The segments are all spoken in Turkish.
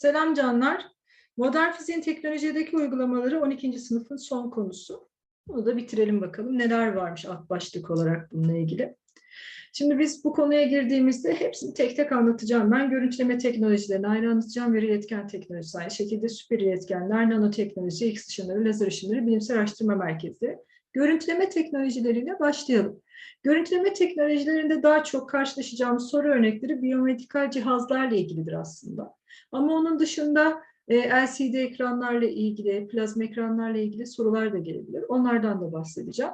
Selam canlar. Modern fiziğin teknolojideki uygulamaları 12. sınıfın son konusu. Bunu da bitirelim bakalım. Neler varmış alt başlık olarak bununla ilgili. Şimdi biz bu konuya girdiğimizde hepsini tek tek anlatacağım. Ben görüntüleme teknolojilerini ayrı anlatacağım. Veri iletken teknolojisi aynı şekilde süper iletkenler, nanoteknoloji, X ışınları, lazer ışınları, bilimsel araştırma merkezi. Görüntüleme teknolojileriyle başlayalım. Görüntüleme teknolojilerinde daha çok karşılaşacağımız soru örnekleri biyomedikal cihazlarla ilgilidir aslında. Ama onun dışında e, LCD ekranlarla ilgili, plazma ekranlarla ilgili sorular da gelebilir. Onlardan da bahsedeceğim.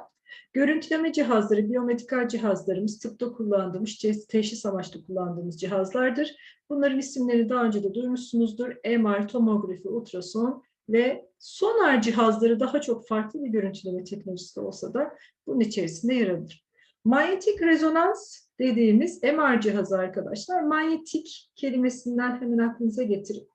Görüntüleme cihazları, biyomedikal cihazlarımız tıpta kullandığımız, teşhis amaçlı kullandığımız cihazlardır. Bunların isimleri daha önce de duymuşsunuzdur. MR, tomografi, ultrason ve sonar cihazları daha çok farklı bir görüntüleme teknolojisi olsa da bunun içerisinde yer alır. Manyetik rezonans dediğimiz MR cihazı arkadaşlar, manyetik kelimesinden hemen aklınıza getirin.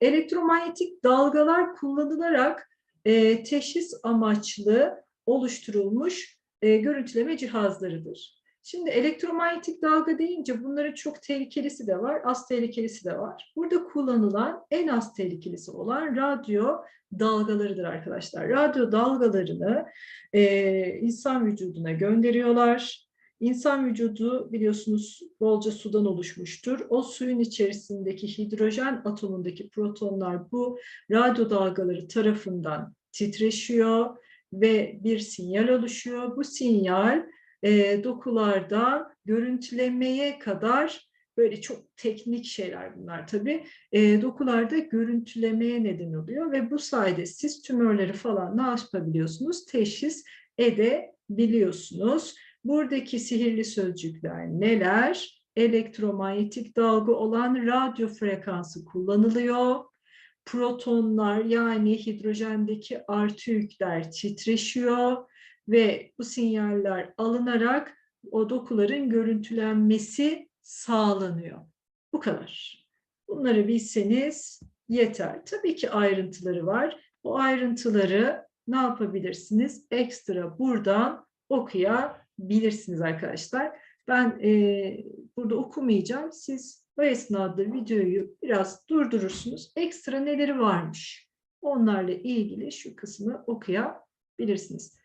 Elektromanyetik dalgalar kullanılarak e, teşhis amaçlı oluşturulmuş e, görüntüleme cihazlarıdır. Şimdi elektromanyetik dalga deyince bunların çok tehlikelisi de var, az tehlikelisi de var. Burada kullanılan en az tehlikelisi olan radyo dalgalarıdır arkadaşlar. Radyo dalgalarını e, insan vücuduna gönderiyorlar. İnsan vücudu biliyorsunuz bolca sudan oluşmuştur. O suyun içerisindeki hidrojen atomundaki protonlar bu radyo dalgaları tarafından titreşiyor ve bir sinyal oluşuyor. Bu sinyal e, dokularda görüntülemeye kadar böyle çok teknik şeyler bunlar tabii. E, dokularda görüntülemeye neden oluyor ve bu sayede siz tümörleri falan ne yapabiliyorsunuz? Teşhis edebiliyorsunuz. Buradaki sihirli sözcükler neler? Elektromanyetik dalga olan radyo frekansı kullanılıyor. Protonlar yani hidrojendeki artı yükler titreşiyor ve bu sinyaller alınarak o dokuların görüntülenmesi sağlanıyor. Bu kadar. Bunları bilseniz yeter. Tabii ki ayrıntıları var. Bu ayrıntıları ne yapabilirsiniz? Ekstra buradan okuyabilirsiniz arkadaşlar. Ben e, burada okumayacağım. Siz o esnada videoyu biraz durdurursunuz. Ekstra neleri varmış? Onlarla ilgili şu kısmı okuyabilirsiniz.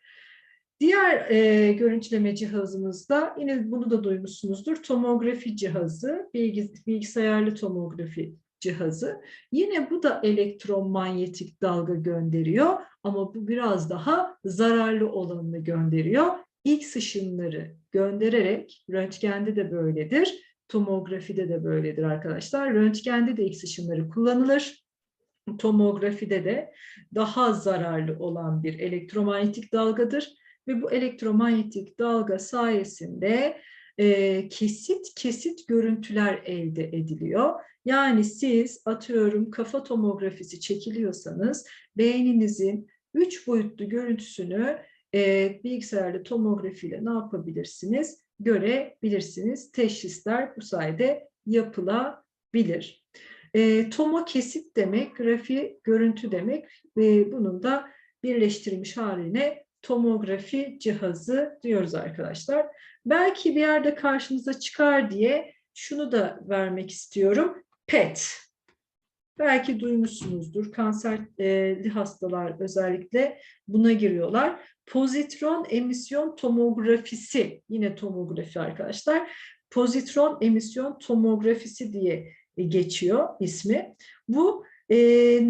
Diğer e, görüntüleme cihazımızda yine bunu da duymuşsunuzdur. Tomografi cihazı, bilgis bilgisayarlı tomografi cihazı. Yine bu da elektromanyetik dalga gönderiyor ama bu biraz daha zararlı olanını gönderiyor. X ışınları göndererek, röntgende de böyledir, tomografide de böyledir arkadaşlar. Röntgende de X ışınları kullanılır. Tomografide de daha zararlı olan bir elektromanyetik dalgadır ve bu elektromanyetik dalga sayesinde e, kesit kesit görüntüler elde ediliyor. Yani siz atıyorum kafa tomografisi çekiliyorsanız beyninizin üç boyutlu görüntüsünü e, bilgisayarlı tomografiyle ne yapabilirsiniz? Görebilirsiniz. Teşhisler bu sayede yapılabilir. E, tomo kesit demek, grafi görüntü demek ve bunun da birleştirilmiş haline tomografi cihazı diyoruz arkadaşlar. Belki bir yerde karşınıza çıkar diye şunu da vermek istiyorum. PET. Belki duymuşsunuzdur. Kanserli hastalar özellikle buna giriyorlar. Pozitron emisyon tomografisi. Yine tomografi arkadaşlar. Pozitron emisyon tomografisi diye geçiyor ismi. Bu e,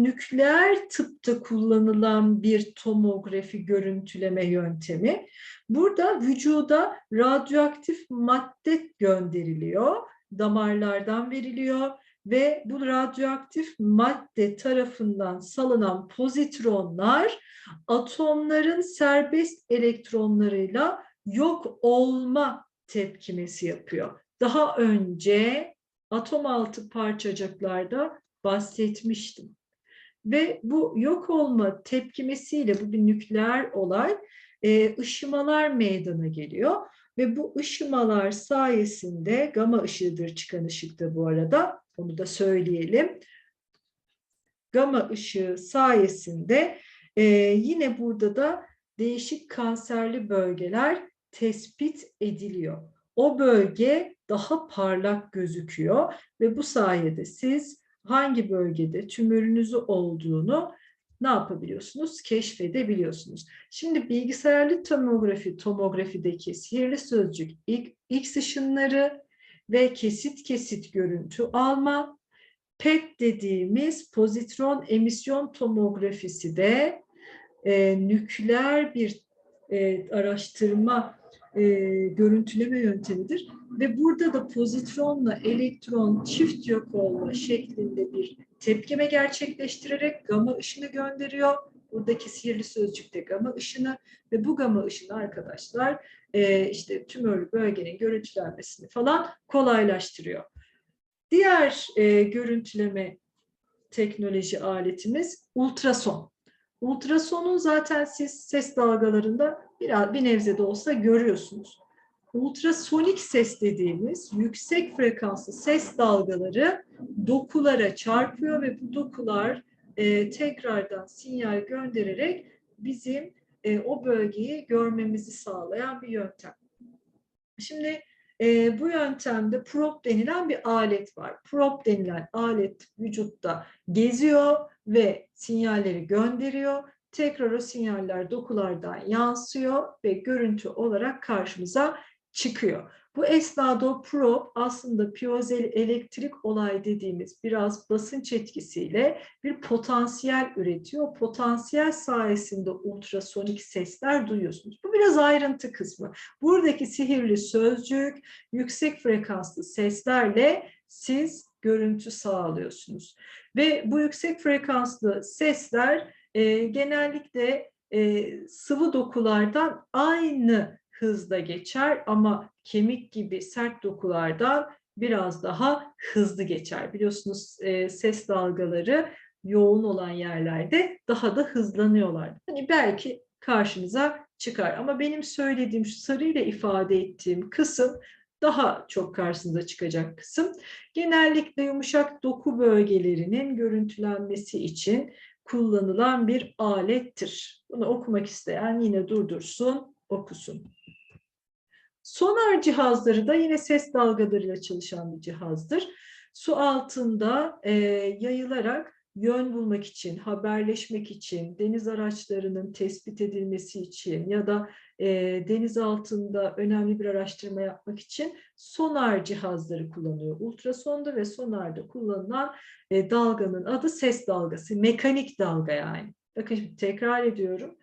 nükleer tıpta kullanılan bir tomografi görüntüleme yöntemi. Burada vücuda radyoaktif madde gönderiliyor, damarlardan veriliyor ve bu radyoaktif madde tarafından salınan pozitronlar atomların serbest elektronlarıyla yok olma tepkimesi yapıyor. Daha önce atom altı parçacıklarda bahsetmiştim. Ve bu yok olma tepkimesiyle bu bir nükleer olay e, ışımalar meydana geliyor. Ve bu ışımalar sayesinde gama ışığıdır çıkan ışıkta bu arada onu da söyleyelim. Gama ışığı sayesinde e, yine burada da değişik kanserli bölgeler tespit ediliyor. O bölge daha parlak gözüküyor ve bu sayede siz hangi bölgede tümörünüzü olduğunu ne yapabiliyorsunuz? Keşfedebiliyorsunuz. Şimdi bilgisayarlı tomografi, tomografideki sihirli sözcük X ışınları ve kesit kesit görüntü alma, PET dediğimiz pozitron emisyon tomografisi de e, nükleer bir e, araştırma e, görüntüleme yöntemidir. Ve burada da pozitronla elektron çift yok olma şeklinde bir tepkime gerçekleştirerek gama ışını gönderiyor. Buradaki sihirli sözcükte gama ışını ve bu gama ışını arkadaşlar e, işte tümörlü bölgenin görüntülenmesini falan kolaylaştırıyor. Diğer e, görüntüleme teknoloji aletimiz ultrason. Ultrasonu zaten siz ses dalgalarında biraz bir nebze de olsa görüyorsunuz. Ultrasonik ses dediğimiz yüksek frekanslı ses dalgaları dokulara çarpıyor ve bu dokular e, tekrardan sinyal göndererek bizim e, o bölgeyi görmemizi sağlayan bir yöntem. Şimdi e, bu yöntemde prop denilen bir alet var. Prop denilen alet vücutta geziyor ve sinyalleri gönderiyor. Tekrar o sinyaller dokulardan yansıyor ve görüntü olarak karşımıza çıkıyor. Bu esnada o prop aslında piyozel elektrik olay dediğimiz biraz basınç etkisiyle bir potansiyel üretiyor. Potansiyel sayesinde ultrasonik sesler duyuyorsunuz. Bu biraz ayrıntı kısmı. Buradaki sihirli sözcük yüksek frekanslı seslerle siz görüntü sağlıyorsunuz. Ve bu yüksek frekanslı sesler e, genellikle e, sıvı dokulardan aynı hızda geçer ama kemik gibi sert dokulardan biraz daha hızlı geçer. Biliyorsunuz e, ses dalgaları yoğun olan yerlerde daha da hızlanıyorlar. Hani belki karşınıza çıkar ama benim söylediğim şu sarıyla ifade ettiğim kısım daha çok karşınıza çıkacak kısım. Genellikle yumuşak doku bölgelerinin görüntülenmesi için kullanılan bir alettir. Bunu okumak isteyen yine durdursun, okusun. Sonar cihazları da yine ses dalgalarıyla çalışan bir cihazdır. Su altında e, yayılarak yön bulmak için, haberleşmek için, deniz araçlarının tespit edilmesi için ya da e, deniz altında önemli bir araştırma yapmak için sonar cihazları kullanıyor. Ultrasonda ve sonarda kullanılan e, dalganın adı ses dalgası, mekanik dalga yani. Bakın şimdi tekrar ediyorum.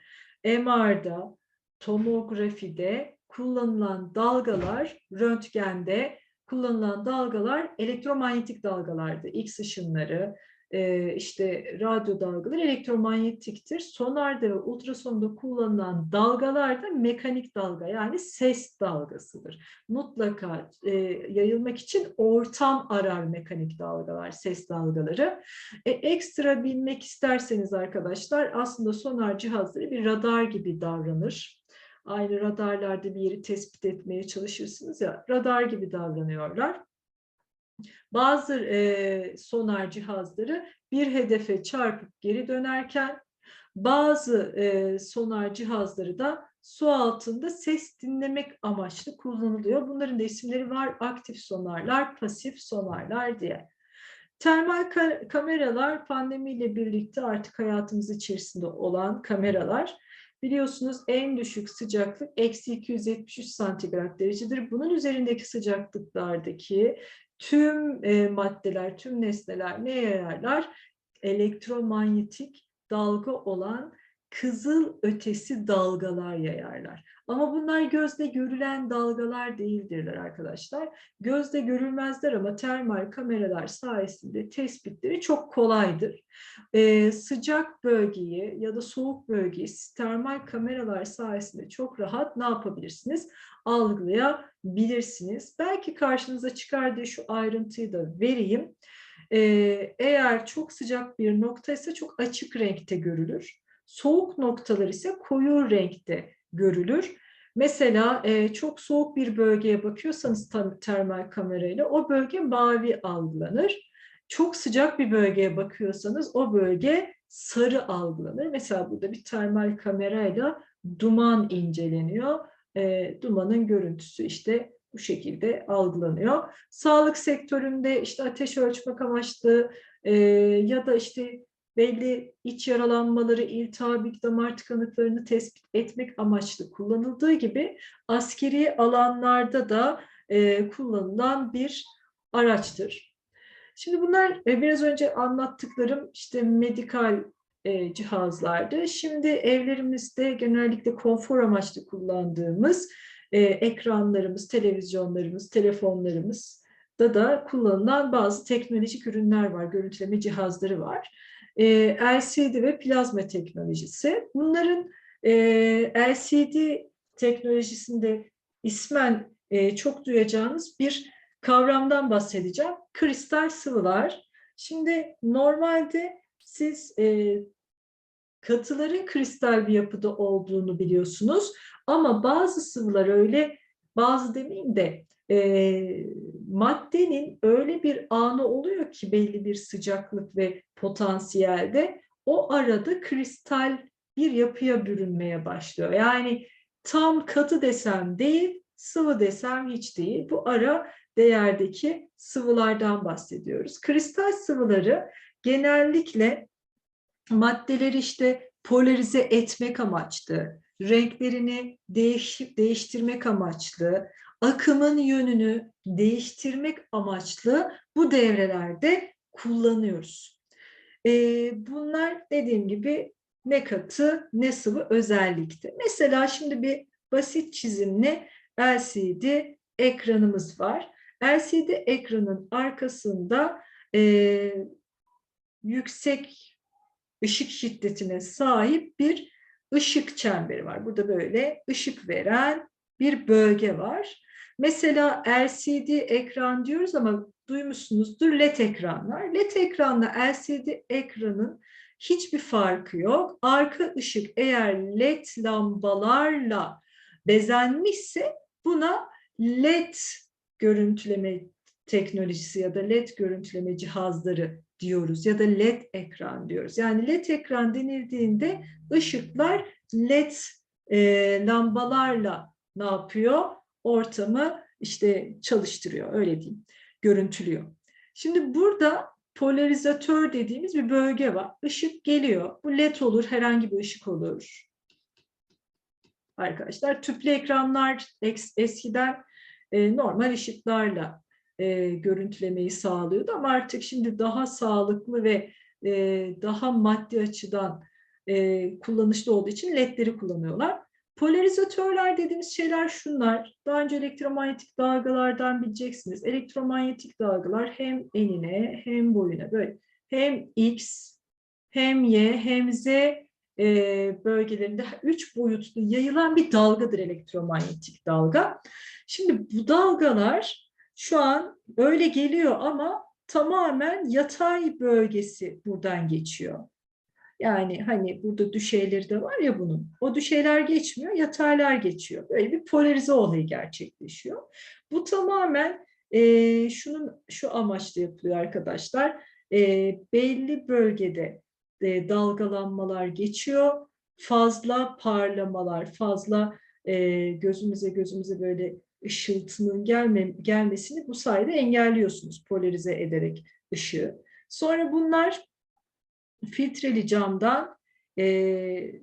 MR'da, tomografide kullanılan dalgalar, röntgende kullanılan dalgalar elektromanyetik dalgalardı. X ışınları, e, işte radyo dalgaları elektromanyetiktir. Sonarda ve ultrasonda kullanılan dalgalar da mekanik dalga yani ses dalgasıdır. Mutlaka e, yayılmak için ortam arar mekanik dalgalar, ses dalgaları. E, ekstra bilmek isterseniz arkadaşlar aslında sonar cihazları bir radar gibi davranır aynı radarlarda bir yeri tespit etmeye çalışırsınız ya radar gibi davranıyorlar. Bazı e, sonar cihazları bir hedefe çarpıp geri dönerken bazı e, sonar cihazları da su altında ses dinlemek amaçlı kullanılıyor. Bunların da isimleri var. Aktif sonarlar, pasif sonarlar diye. Termal ka kameralar pandemiyle birlikte artık hayatımız içerisinde olan kameralar. Biliyorsunuz en düşük sıcaklık eksi 273 santigrat derecedir. Bunun üzerindeki sıcaklıklardaki tüm e, maddeler, tüm nesneler neye yararlar? Elektromanyetik dalga olan kızıl ötesi dalgalar yayarlar. Ama bunlar gözle görülen dalgalar değildirler arkadaşlar. Gözle görülmezler ama termal kameralar sayesinde tespitleri çok kolaydır. Ee, sıcak bölgeyi ya da soğuk bölgeyi termal kameralar sayesinde çok rahat ne yapabilirsiniz? Algılayabilirsiniz. Belki karşınıza çıkar diye şu ayrıntıyı da vereyim. Ee, eğer çok sıcak bir nokta ise çok açık renkte görülür. Soğuk noktalar ise koyu renkte görülür. Mesela e, çok soğuk bir bölgeye bakıyorsanız termal kamerayla o bölge mavi algılanır. Çok sıcak bir bölgeye bakıyorsanız o bölge sarı algılanır. Mesela burada bir termal kamerayla duman inceleniyor. E, dumanın görüntüsü işte bu şekilde algılanıyor. Sağlık sektöründe işte ateş ölçmek amaçlı e, ya da işte belli iç yaralanmaları, iltihapik damar tıkanıklarını tespit etmek amaçlı kullanıldığı gibi askeri alanlarda da e, kullanılan bir araçtır. Şimdi bunlar e, biraz önce anlattıklarım işte medikal e, cihazlardı. Şimdi evlerimizde genellikle konfor amaçlı kullandığımız e, ekranlarımız, televizyonlarımız, telefonlarımız da da kullanılan bazı teknolojik ürünler var, görüntüleme cihazları var. E, LCD ve plazma teknolojisi. Bunların e, LCD teknolojisinde ismen e, çok duyacağınız bir kavramdan bahsedeceğim. Kristal sıvılar. Şimdi normalde siz e, katıların kristal bir yapıda olduğunu biliyorsunuz. Ama bazı sıvılar öyle, bazı demeyeyim de e, maddenin öyle bir anı oluyor ki belli bir sıcaklık ve potansiyelde o arada kristal bir yapıya bürünmeye başlıyor. Yani tam katı desem değil, sıvı desem hiç değil. Bu ara değerdeki sıvılardan bahsediyoruz. Kristal sıvıları genellikle maddeleri işte polarize etmek amaçlı, renklerini değiş, değiştirmek amaçlı, akımın yönünü değiştirmek amaçlı bu devrelerde kullanıyoruz. Ee, bunlar dediğim gibi ne katı ne sıvı özellikte. Mesela şimdi bir basit çizimli LCD ekranımız var. LCD ekranın arkasında e, yüksek ışık şiddetine sahip bir ışık çemberi var. Burada böyle ışık veren bir bölge var. Mesela LCD ekran diyoruz ama duymuşsunuzdur LED ekranlar. LED ekranla LCD ekranın hiçbir farkı yok. Arka ışık eğer LED lambalarla bezenmişse buna LED görüntüleme teknolojisi ya da LED görüntüleme cihazları diyoruz ya da LED ekran diyoruz. Yani LED ekran denildiğinde ışıklar LED e, lambalarla ne yapıyor? Ortamı işte çalıştırıyor öyle diyeyim, görüntülüyor. Şimdi burada polarizatör dediğimiz bir bölge var. Işık geliyor. Bu LED olur, herhangi bir ışık olur. Arkadaşlar tüplü ekranlar eskiden e, normal ışıklarla e, görüntülemeyi sağlıyordu ama artık şimdi daha sağlıklı ve e, daha maddi açıdan e, kullanışlı olduğu için ledleri kullanıyorlar. Polarizatörler dediğimiz şeyler şunlar. Daha önce elektromanyetik dalgalardan bileceksiniz. Elektromanyetik dalgalar hem enine hem boyuna böyle hem X hem Y hem Z e, bölgelerinde üç boyutlu yayılan bir dalgadır elektromanyetik dalga. Şimdi bu dalgalar şu an öyle geliyor ama tamamen yatay bölgesi buradan geçiyor. Yani hani burada düşeyleri de var ya bunun. O düşeyler geçmiyor, yataylar geçiyor. Böyle bir polarize olayı gerçekleşiyor. Bu tamamen e, şunun şu amaçla yapılıyor arkadaşlar. E, belli bölgede e, dalgalanmalar geçiyor. Fazla parlamalar, fazla e, gözümüze gözümüze böyle ışıltının gelme, gelmesini bu sayede engelliyorsunuz polarize ederek ışığı. Sonra bunlar filtreli camdan e,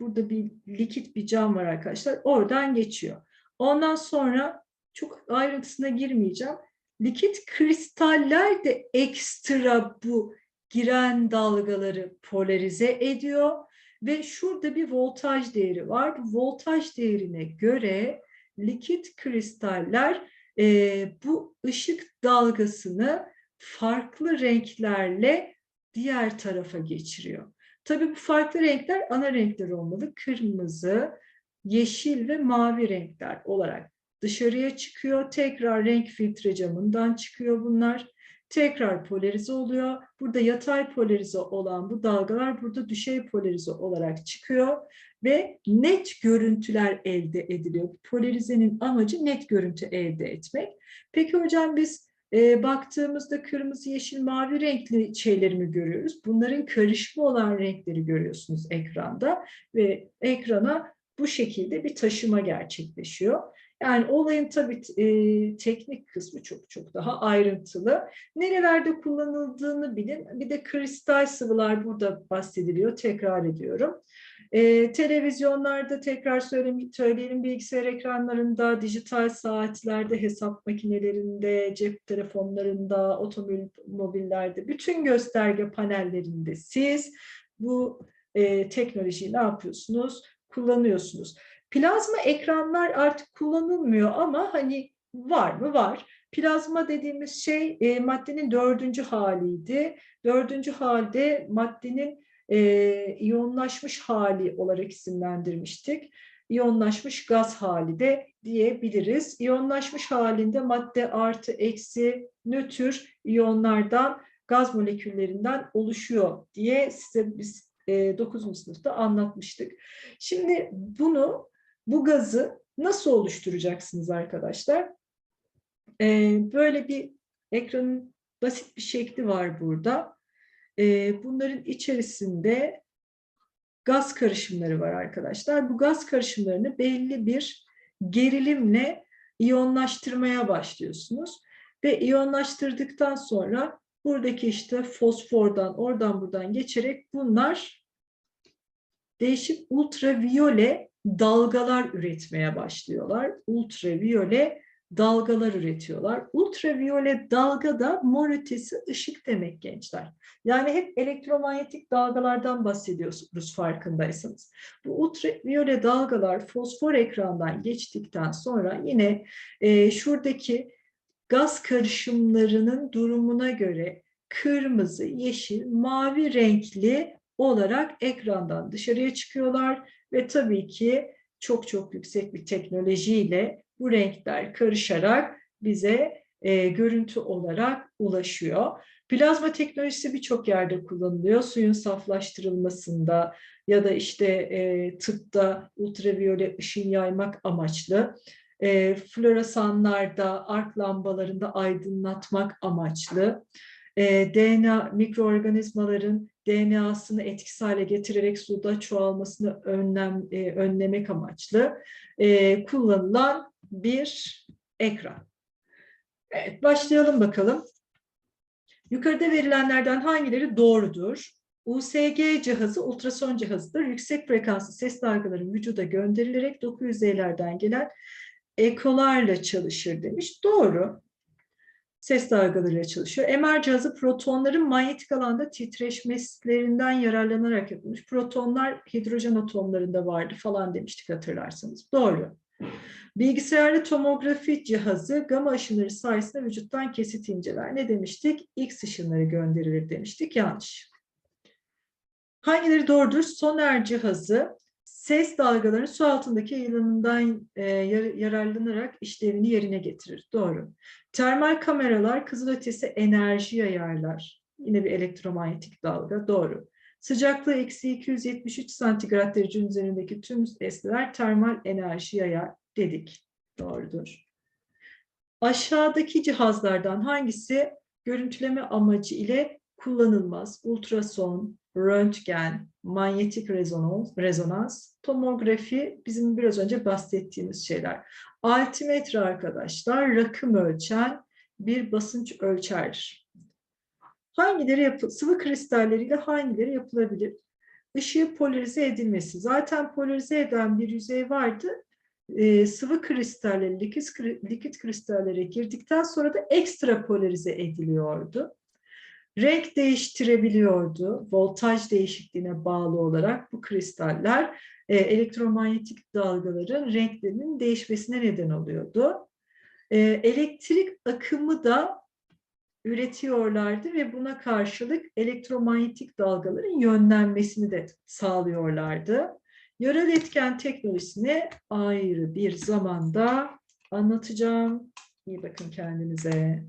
burada bir likit bir cam var arkadaşlar. Oradan geçiyor. Ondan sonra çok ayrıntısına girmeyeceğim. Likit kristaller de ekstra bu giren dalgaları polarize ediyor ve şurada bir voltaj değeri var. Voltaj değerine göre likit kristaller e, bu ışık dalgasını farklı renklerle diğer tarafa geçiriyor. Tabii bu farklı renkler ana renkler olmalı. Kırmızı, yeşil ve mavi renkler olarak dışarıya çıkıyor. Tekrar renk filtre camından çıkıyor bunlar. Tekrar polarize oluyor. Burada yatay polarize olan bu dalgalar burada düşey polarize olarak çıkıyor ve net görüntüler elde ediliyor. Polarizenin amacı net görüntü elde etmek. Peki hocam biz e, baktığımızda kırmızı, yeşil, mavi renkli şeyleri mi görüyoruz? Bunların karışımı olan renkleri görüyorsunuz ekranda ve ekrana bu şekilde bir taşıma gerçekleşiyor. Yani olayın tabii e, teknik kısmı çok çok daha ayrıntılı. Nerelerde kullanıldığını bilin. Bir de kristal sıvılar burada bahsediliyor. Tekrar ediyorum. E, televizyonlarda tekrar söyleyeyim, söyleyelim bilgisayar ekranlarında, dijital saatlerde, hesap makinelerinde, cep telefonlarında, otomobillerde, bütün gösterge panellerinde siz bu e, teknolojiyi ne yapıyorsunuz? Kullanıyorsunuz. Plazma ekranlar artık kullanılmıyor ama hani var mı? Var. Plazma dediğimiz şey e, maddenin dördüncü haliydi. Dördüncü halde maddenin e, iyonlaşmış hali olarak isimlendirmiştik. İyonlaşmış gaz hali de diyebiliriz. İyonlaşmış halinde madde artı eksi nötr iyonlardan gaz moleküllerinden oluşuyor diye size biz e, 9. sınıfta anlatmıştık. Şimdi bunu bu gazı nasıl oluşturacaksınız arkadaşlar? E, böyle bir ekranın basit bir şekli var burada. Bunların içerisinde gaz karışımları var arkadaşlar. Bu gaz karışımlarını belli bir gerilimle iyonlaştırmaya başlıyorsunuz. Ve iyonlaştırdıktan sonra buradaki işte fosfordan oradan buradan geçerek bunlar değişik ultraviyole dalgalar üretmeye başlıyorlar. Ultraviyole dalgalar üretiyorlar. Ultraviyole dalga da mor ötesi ışık demek gençler. Yani hep elektromanyetik dalgalardan bahsediyoruz farkındaysanız. Bu ultraviyole dalgalar fosfor ekrandan geçtikten sonra yine e, şuradaki gaz karışımlarının durumuna göre kırmızı, yeşil, mavi renkli olarak ekrandan dışarıya çıkıyorlar ve tabii ki çok çok yüksek bir teknolojiyle bu renkler karışarak bize e, görüntü olarak ulaşıyor. Plazma teknolojisi birçok yerde kullanılıyor. Suyun saflaştırılmasında ya da işte e, tıpta ultraviyole ışın yaymak amaçlı. E, floresanlarda, ark lambalarında aydınlatmak amaçlı. E, DNA mikroorganizmaların DNA'sını etkisiz hale getirerek suda çoğalmasını önlem, e, önlemek amaçlı e, kullanılan bir ekran. Evet, başlayalım bakalım. Yukarıda verilenlerden hangileri doğrudur? USG cihazı ultrason cihazıdır. Yüksek frekanslı ses dalgaların vücuda gönderilerek doku yüzeylerden gelen ekolarla çalışır demiş. Doğru ses dalgalarıyla çalışıyor. MR cihazı protonların manyetik alanda titreşmeslerinden yararlanarak yapılmış. Protonlar hidrojen atomlarında vardı falan demiştik hatırlarsanız. Doğru. Bilgisayarlı tomografi cihazı gama ışınları sayesinde vücuttan kesit inceler. Ne demiştik? X ışınları gönderilir demiştik. Yanlış. Hangileri doğrudur? Soner cihazı ses dalgalarının su altındaki yayılımından e, yararlanarak işlevini yerine getirir. Doğru. Termal kameralar kızılötesi enerji yayarlar. Yine bir elektromanyetik dalga. Doğru. Sıcaklığı eksi 273 santigrat derece üzerindeki tüm nesneler termal enerji yayar dedik. Doğrudur. Aşağıdaki cihazlardan hangisi görüntüleme amacı ile kullanılmaz? Ultrason, röntgen, manyetik rezonans, tomografi bizim biraz önce bahsettiğimiz şeyler. Altimetre arkadaşlar rakım ölçen bir basınç ölçerdir. Hangileri yapı sıvı kristalleriyle hangileri yapılabilir? Işığı polarize edilmesi. Zaten polarize eden bir yüzey vardı. Ee, sıvı kristalleri, likit, likit kristallere girdikten sonra da ekstra polarize ediliyordu renk değiştirebiliyordu. Voltaj değişikliğine bağlı olarak bu kristaller e, elektromanyetik dalgaların renklerinin değişmesine neden oluyordu. E, elektrik akımı da üretiyorlardı ve buna karşılık elektromanyetik dalgaların yönlenmesini de sağlıyorlardı. Yörel etken teknolojisini ayrı bir zamanda anlatacağım. İyi bakın kendinize.